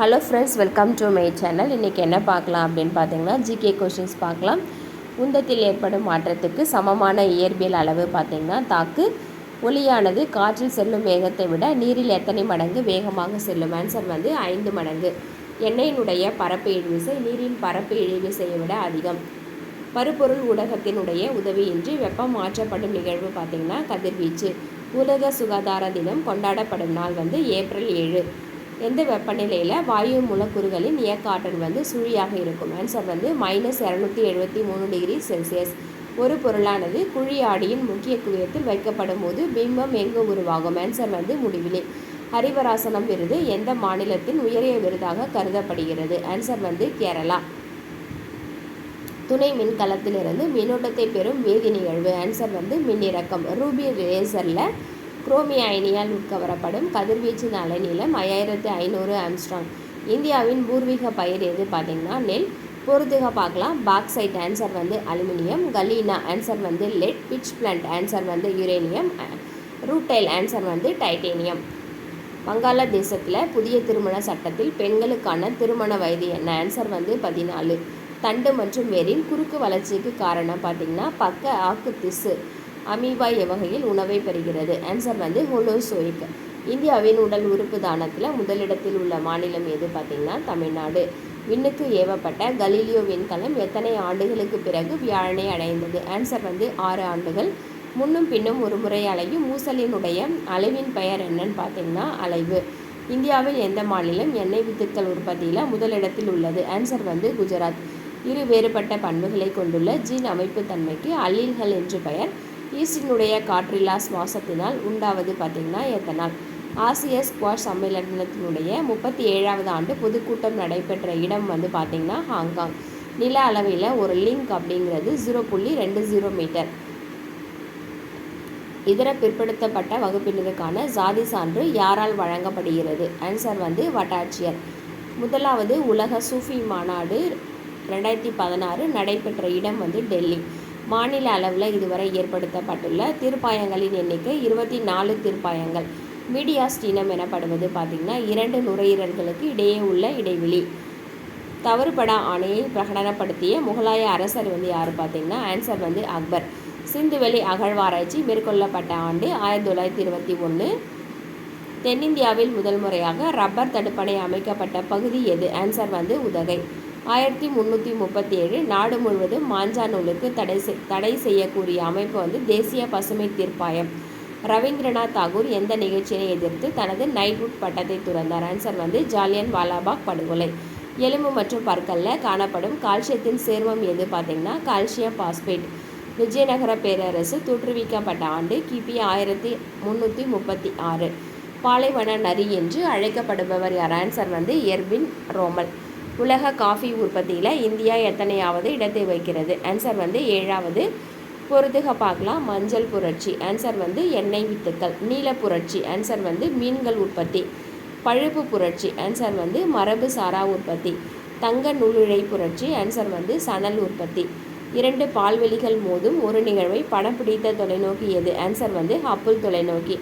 Hello friends welcome to my channel இன்றைக்கி என்ன பார்க்கலாம் அப்படின்னு பார்த்தீங்கன்னா ஜிகே கொஷின்ஸ் பார்க்கலாம். உந்தத்தில் ஏற்படும் மாற்றத்துக்கு சமமான இயற்பியல் அளவு பார்த்தீங்கன்னா தாக்கு. ஒளியானது காற்றில் செல்லும் வேகத்தை விட நீரில் எத்தனை மடங்கு வேகமாக செல்லும்? ஆன்சர் வந்து ஐந்து மடங்கு. எண்ணெயினுடைய பரப்பு இழுவிசை நீரின் பரப்பு இழுவிசையை விட அதிகம். பருப்பொருள் ஊடகத்தினுடைய உதவியின்றி வெப்பம் மாற்றப்படும் நிகழ்வு பார்த்திங்கன்னா கதிர்வீச்சு. உலக சுகாதார தினம் கொண்டாடப்படும் நாள் வந்து ஏப்ரல் ஏழு. எந்த வெப்பநிலையில் வாயு மூலக்கூறுகளின் இயக்க ஆற்றல் வந்து சுழியாக இருக்கும்? ஆன்சர் வந்து மைனஸ் இரநூத்தி எழுபத்தி மூணு டிகிரி செல்சியஸ் ஒரு பொருளானது குழி ஆடியின் முக்கிய குவியத்தில் வைக்கப்படும் போது பிம்பம் எங்கு உருவாகும்? ஆன்சர் வந்து முடிவிலே. ஹரிவராசனம் விருது எந்த மாநிலத்தின் உயரிய விருதாக கருதப்படுகிறது? ஆன்சர் வந்து கேரளா. துணை மின்கலத்திலிருந்து மின்னோட்டத்தை பெறும் வேதி நிகழ்வு ஆன்சர் வந்து மின்னிறக்கம். ரூபி ரேசரில் குரோமிய அயனியால் உட்கவரப்படும் கதிர்வீச்சின் அலைநீளம் ஐயாயிரத்து ஐநூறு ஆம்ஸ்ட்ராங். இந்தியாவின் பூர்வீக பயிர் எது பார்த்தீங்கன்னா நெல். பொறுத்துக பார்க்கலாம். பாக்சைட் ஆன்சர் வந்து அலுமினியம். கலீனா ஆன்சர் வந்து லெட். பிட்ச் பிளண்ட் ஆன்சர் வந்து யுரேனியம். ரூட்டைல் ஆன்சர் வந்து டைட்டேனியம். வங்காளதேசத்தில் புதிய திருமண சட்டத்தில் பெண்களுக்கான திருமண வயது என்ன? ஆன்சர் வந்து பதினாலு. தண்டு மற்றும் வேரின் குறுக்கு வளர்ச்சிக்கு காரணம் பார்த்திங்கன்னா பக்க ஆக்கு திசு. அமீபாய் வகையில் உணவை பெறுகிறது. ஆன்சர் வந்து ஹோலோசோயிக் இந்தியாவின் உடல் உறுப்பு தானத்தில் முதலிடத்தில் உள்ள மாநிலம் எது பார்த்திங்கன்னா தமிழ்நாடு. விண்ணுக்கு ஏவப்பட்ட கலீலியோ விண்கலம் எத்தனை ஆண்டுகளுக்கு பிறகு வியாழனை அடைந்தது? ஆன்சர் வந்து ஆறு ஆண்டுகள். முன்னும் பின்னும் ஒரு முறை அலையும் மூசலினுடைய அலைவின் பெயர் என்னன்னு பார்த்தீங்கன்னா அலைவு. இந்தியாவில் எந்த மாநிலம் எண்ணெய் வித்துக்கள் உற்பத்தியில் முதலிடத்தில் உள்ளது? ஆன்சர் வந்து குஜராத். இரு வேறுபட்ட பண்புகளை கொண்டுள்ள ஜீன் அமைப்பு தன்மைக்கு அல்லீல்கள் என்று பெயர். ஈஸ்டினுடைய காற்றில்லா சுவாசத்தினால் உண்டாவது பார்த்திங்கன்னா எத்தனால்? ஆசிய ஸ்குவாஷ் சம்மேளனத்தினுடைய முப்பத்தி ஏழாவது ஆண்டு பொதுக்கூட்டம் நடைபெற்ற இடம் வந்து பார்த்திங்கன்னா ஹாங்காங். நில அளவில் ஒரு லிங்க் அப்படிங்கிறது ஜீரோ புள்ளி ரெண்டு ஜீரோ மீட்டர். இதர பிற்படுத்தப்பட்ட வகுப்பினருக்கான ஜாதி சான்று யாரால் வழங்கப்படுகிறது? ஆன்சர் வந்து வட்டாட்சியர். முதலாவது உலக சூஃபி மாநாடு ரெண்டாயிரத்தி பதினாறு நடைபெற்ற இடம் வந்து டெல்லி. மாநில அளவில் இதுவரை ஏற்படுத்தப்பட்டுள்ள தீர்ப்பாயங்களின் எண்ணிக்கை இருபத்தி நாலு தீர்ப்பாயங்கள் மீடியாஸ்டீனம் எனப்படுவது பார்த்திங்கன்னா இரண்டு நுரையீரல்களுக்கு இடையே உள்ள இடைவெளி. தவறுபடா ஆணையை பிரகடனப்படுத்திய முகலாய அரசர் வந்து யார் பார்த்திங்கன்னா ஆன்சர் வந்து அக்பர். சிந்துவெளி அகழ்வாராய்ச்சி மேற்கொள்ளப்பட்ட ஆண்டு ஆயிரத்தி தொள்ளாயிரத்தி இருபத்தி ஒன்று தென்னிந்தியாவில் முதல் முறையாக ரப்பர் தடுப்பணை அமைக்கப்பட்ட பகுதி எது? ஆன்சர் வந்து உதகை. ஆயிரத்தி முந்நூற்றி முப்பத்தி ஏழு நாடு முழுவதும் மாஞ்சா நூலுக்கு தடை செய் தடை செய்யக்கூடிய அமைப்பு வந்து தேசிய பசுமை தீர்ப்பாயம். ரவீந்திரநாத் தாகூர் எந்த நிகழ்ச்சியை எதிர்த்து தனது நைட்வுட் பட்டத்தை துறந்தார்? ஆன்சர் வந்து ஜாலியன் வாலாபாக் படுகொலை. எலும்பு மற்றும் பற்களில் காணப்படும் கால்சியத்தின் சேர்மம் எது பார்த்திங்கன்னா கால்சியம் பாஸ்பேட். விஜயநகர பேரரசு தோற்றுவிக்கப்பட்ட ஆண்டு கிபி ஆயிரத்தி முந்நூற்றி முப்பத்தி ஆறு. பாலைவன நரி என்று அழைக்கப்படுபவர் யார்? ஆன்சர் வந்து எர்பின் ரோமல். உலக காஃபி உற்பத்தியில் இந்தியா எத்தனையாவது இடத்தை வைக்கிறது? ஆன்சர் வந்து ஏழாவது. பொறுத்துக பார்க்கலாம். மஞ்சள் புரட்சி. ஆன்சர் வந்து எண்ணெய் வித்துக்கள். நீல புரட்சி. ஆன்சர் வந்து மீன்கள் உற்பத்தி. பழுப்பு புரட்சி. ஆன்சர் வந்து மரபு சாரா உற்பத்தி. தங்க நூலிழை புரட்சி. ஆன்சர் வந்து சணல் உற்பத்தி. இரண்டு பால்வெளிகள் மோதும் ஒரு நிகழ்வை படம் பிடித்த தொலைநோக்கி எது? ஆன்சர் வந்து ஹப்புல் தொலைநோக்கி.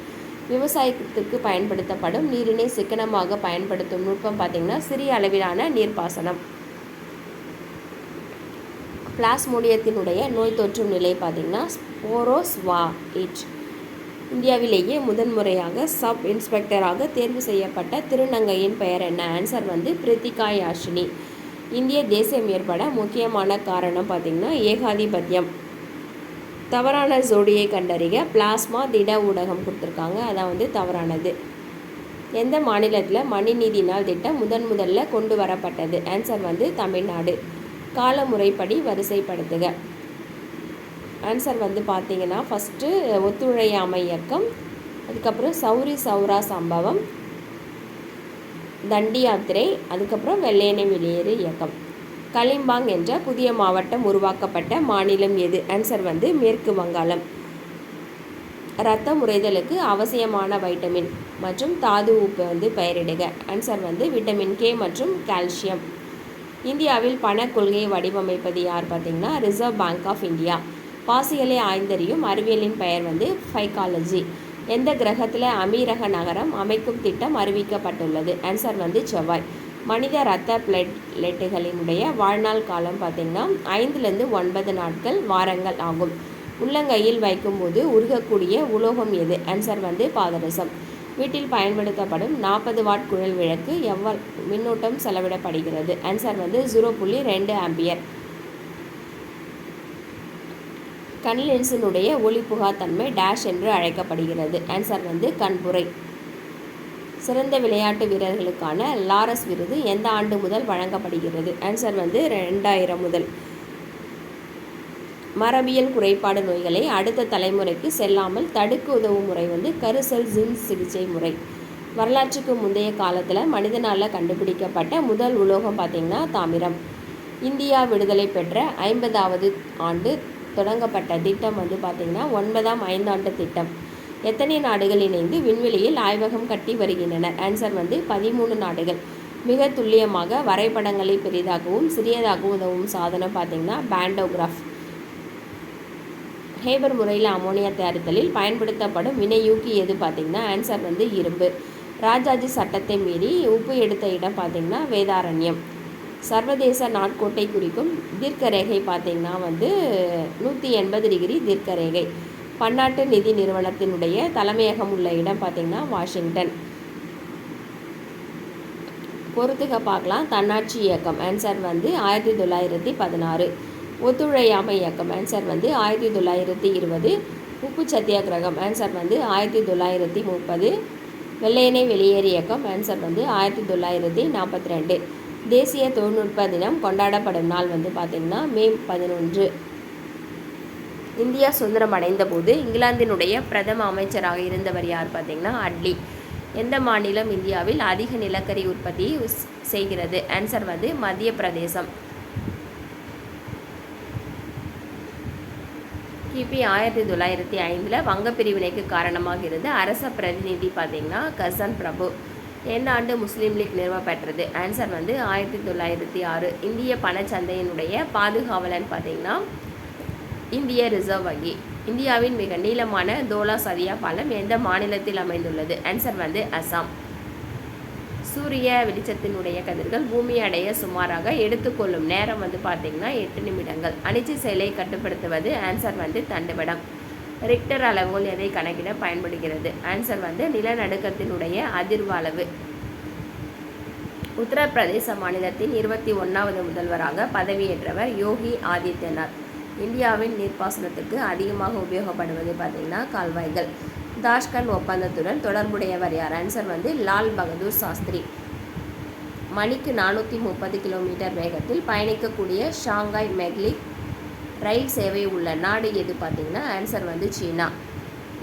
விவசாயத்துக்கு பயன்படுத்தப்படும் நீரினை சிக்கனமாக பயன்படுத்தும் நுட்பம் பார்த்திங்கன்னா சிறிய அளவிலான நீர்ப்பாசனம். பிளாஸ்மோடியத்தினுடைய நோய் தொற்றும் நிலை பார்த்திங்கன்னா ஸ்போரோஸ்வா இட் இந்தியாவிலேயே முதன்முறையாக சப் இன்ஸ்பெக்டராக தேர்வு செய்யப்பட்ட திருநங்கையின் பெயர் என்ன? ஆன்சர் வந்து பிரித்திகா யாஷினி இந்திய தேசியம் ஏற்பட முக்கியமான காரணம் பார்த்திங்கன்னா ஏகாதிபத்தியம். தவறான ஜோடியை கண்டறிய பிளாஸ்மா திட ஊடகம் கொடுத்துருக்காங்க. அதான் வந்து தவறானது. எந்த மாநிலத்தில் மணிநீதி நாள் திட்டம் முதன் முதல்ல கொண்டு வரப்பட்டது? ஆன்சர் வந்து தமிழ்நாடு. கால முறைப்படி வரிசைப்படுத்துக. ஆன்சர் வந்து பார்த்தீங்கன்னா ஃபஸ்ட்டு ஒத்துழையாமை இயக்கம் அதுக்கப்புறம் சௌரி சௌரா சம்பவம் தண்டி யாத்திரை அதுக்கப்புறம் வெள்ளையனை வெளியேறு இயக்கம். கலிம்பாங் என்ற புதிய மாவட்டம் உருவாக்கப்பட்ட மாநிலம் எது? ஆன்சர் வந்து மேற்கு வங்காளம். இரத்த முறைதலுக்கு அவசியமான வைட்டமின் மற்றும் தாது உப்பு வந்து பெயரிடுக. ஆன்சர் வந்து விட்டமின் கே மற்றும் கால்சியம் இந்தியாவில் பண கொள்கையை வடிவமைப்பது யார் பார்த்தீங்கன்னா ரிசர்வ் பேங்க் ஆஃப் இந்தியா பாசிகளை ஆய்ந்தறியும் அறிவியலின் பெயர் வந்து ஃபைக்காலஜி எந்த கிரகத்தில் அமீரக நகரம் அமைக்கும் திட்டம் அறிவிக்கப்பட்டுள்ளது? ஆன்சர் வந்து செவ்வாய். மனித இரத்த பிளட்லெட்டுகளினுடைய வாழ்நாள் காலம் பார்த்திங்கன்னா ஐந்துலேருந்து ஒன்பது நாட்கள் வாரங்கள் ஆகும். உள்ளங்கையில் வைக்கும்போது உருகக்கூடிய உலோகம் எது? ஆன்சர் வந்து பாதரசம். வீட்டில் பயன்படுத்தப்படும் நாற்பது வாட் குழல் விளக்கு எவ்வளவு மின்னோட்டம் செலவிடப்படுகிறது? ஆன்சர் வந்து ஜீரோ புள்ளி ரெண்டு ஆம்பியர் கண் லென்ஸினுடைய ஒளிப்புகா தன்மை டேஷ் என்று அழைக்கப்படுகிறது. ஆன்சர் வந்து கண்புரை. சிறந்த விளையாட்டு வீரர்களுக்கான லாரஸ் விருது எந்த ஆண்டு முதல் வழங்கப்படுகிறது? ஆன்சர் வந்து ரெண்டாயிரம் முதல். மரபியல் குறைபாடு நோய்களை அடுத்த தலைமுறைக்கு செல்லாமல் தடுக்க உதவும் முறை வந்து கருசல் ஜின் சிகிச்சை முறை. வரலாற்றுக்கு முந்தைய காலத்தில் மனிதனால் கண்டுபிடிக்கப்பட்ட முதல் உலோகம் பார்த்திங்கன்னா தாமிரம். இந்தியா விடுதலை பெற்ற ஐம்பதாவது ஆண்டு தொடங்கப்பட்ட திட்டம் வந்து பார்த்திங்கன்னா ஒன்பதாம் ஐந்தாண்டு திட்டம். எத்தனை நாடுகள் இணைந்து விண்வெளியில் ஆய்வகம் கட்டி வருகின்றன? ஆன்சர் வந்து பதிமூணு நாடுகள். மிக துல்லியமாக வரைபடங்களை பெரிதாகவும் சிறியதாகவும் உதவும் சாதனம் பார்த்திங்கன்னா பேண்டோகிராஃப். ஹேபர் முறையில் அமோனியா தயாரித்தலில் பயன்படுத்தப்படும் வினையூக்கி எது பார்த்திங்கன்னா ஆன்சர் வந்து இரும்பு. ராஜாஜி சட்டத்தை மீறி உப்பு எடுத்த இடம் பார்த்திங்கன்னா வேதாரண்யம். சர்வதேச நாட்கோட்டை குறிக்கும் தீர்க்க ரேகை பார்த்திங்கன்னா வந்து நூற்றி எண்பது டிகிரி தீர்க்க ரேகை பன்னாட்டு நிதி நிறுவனத்தினுடைய தலைமையகம் உள்ள இடம் பார்த்திங்கன்னா வாஷிங்டன். பொறுத்துக்க பார்க்கலாம். தன்னாட்சி இயக்கம் ஆன்சர் வந்து ஆயிரத்தி தொள்ளாயிரத்தி பதினாறு. ஒத்துழையாமை இயக்கம் ஆன்சர் வந்து ஆயிரத்தி தொள்ளாயிரத்தி இருபது. உப்பு சத்தியாகிரகம் ஆன்சர் வந்து ஆயிரத்தி தொள்ளாயிரத்தி முப்பது. வெள்ளையனை வெளியேறு இயக்கம் ஆன்சர் வந்து ஆயிரத்தி தொள்ளாயிரத்தி நாற்பத்தி ரெண்டு. தேசிய தொழில்நுட்ப தினம் கொண்டாடப்படும் நாள் வந்து பார்த்திங்கன்னா மே பதினொன்று. இந்தியா சுதந்திரம் அடைந்த போது இங்கிலாந்தினுடைய பிரதம அமைச்சராக இருந்தவர் யார் பார்த்தீங்கன்னா அட்லி. எந்த மாநிலம் இந்தியாவில் அதிக நிலக்கரி உற்பத்தி செய்கிறது? ஆன்சர் வந்து மத்திய பிரதேசம். கிபி ஆயிரத்தி தொள்ளாயிரத்தி ஐந்தில் வங்க பிரிவினைக்கு காரணமாக இருந்த அரச பிரதிநிதி பார்த்தீங்கன்னா கசன் பிரபு. எந்த ஆண்டு முஸ்லீம் லீக் நிறுவப்பெற்றது ஆன்சர் வந்து ஆயிரத்தி தொள்ளாயிரத்தி ஆறு. இந்திய பணச்சந்தையினுடைய பாதுகாவலன் பார்த்தீங்கன்னா இந்திய ரிசர்வ் வங்கி. இந்தியாவின் மிக நீளமான தோலா சதியா பாலம் எந்த மாநிலத்தில் அமைந்துள்ளது? ஆன்சர் வந்து அசாம். சூரிய வெளிச்சத்தினுடைய கதிர்கள் பூமி அடைய சுமாராக எடுத்துக்கொள்ளும் நேரம் வந்து பார்த்திங்கன்னா எட்டு நிமிடங்கள். அணிச்சி செயலை கட்டுப்படுத்துவது ஆன்சர் வந்து தண்டுவடம். ரிக்டர் அளவுகள் எதை கணக்கிட பயன்படுகிறது? ஆன்சர் வந்து நிலநடுக்கத்தினுடைய அதிர்வு அளவு. உத்தரப்பிரதேச மாநிலத்தின் இருபத்தி ஒன்றாவது முதல்வராக பதவியேற்றவர் யோகி ஆதித்யநாத். இந்தியாவின் நீர்ப்பாசனத்துக்கு அதிகமாக உபயோகப்படுவது பார்த்திங்கன்னா கால்வாய்கள். தாஷ்கண்ட் ஒப்பந்தத்துடன் தொடர்புடையவர் யார்? ஆன்சர் வந்து லால் பகதூர் சாஸ்திரி. மணிக்கு நானூற்றி முப்பது கிலோமீட்டர் வேகத்தில் பயணிக்கக்கூடிய ஷாங்காய் மெக்லிக் ரயில் சேவை உள்ள நாடு எது பார்த்திங்கன்னா? ஆன்சர் வந்து சீனா.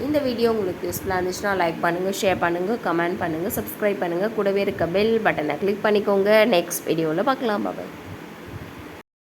இந்த வீடியோ உங்களுக்கு யூஸ்ஃபுல்லாக இருந்துச்சுன்னா லைக் பண்ணுங்கள் ஷேர் பண்ணுங்கள் கமெண்ட் பண்ணுங்கள் சப்ஸ்கிரைப் பண்ணுங்கள் கூடவே இருக்க பெல் பட்டனை கிளிக் பண்ணிக்கோங்க. நெக்ஸ்ட் வீடியோவில் பார்க்கலாம். பாபாய்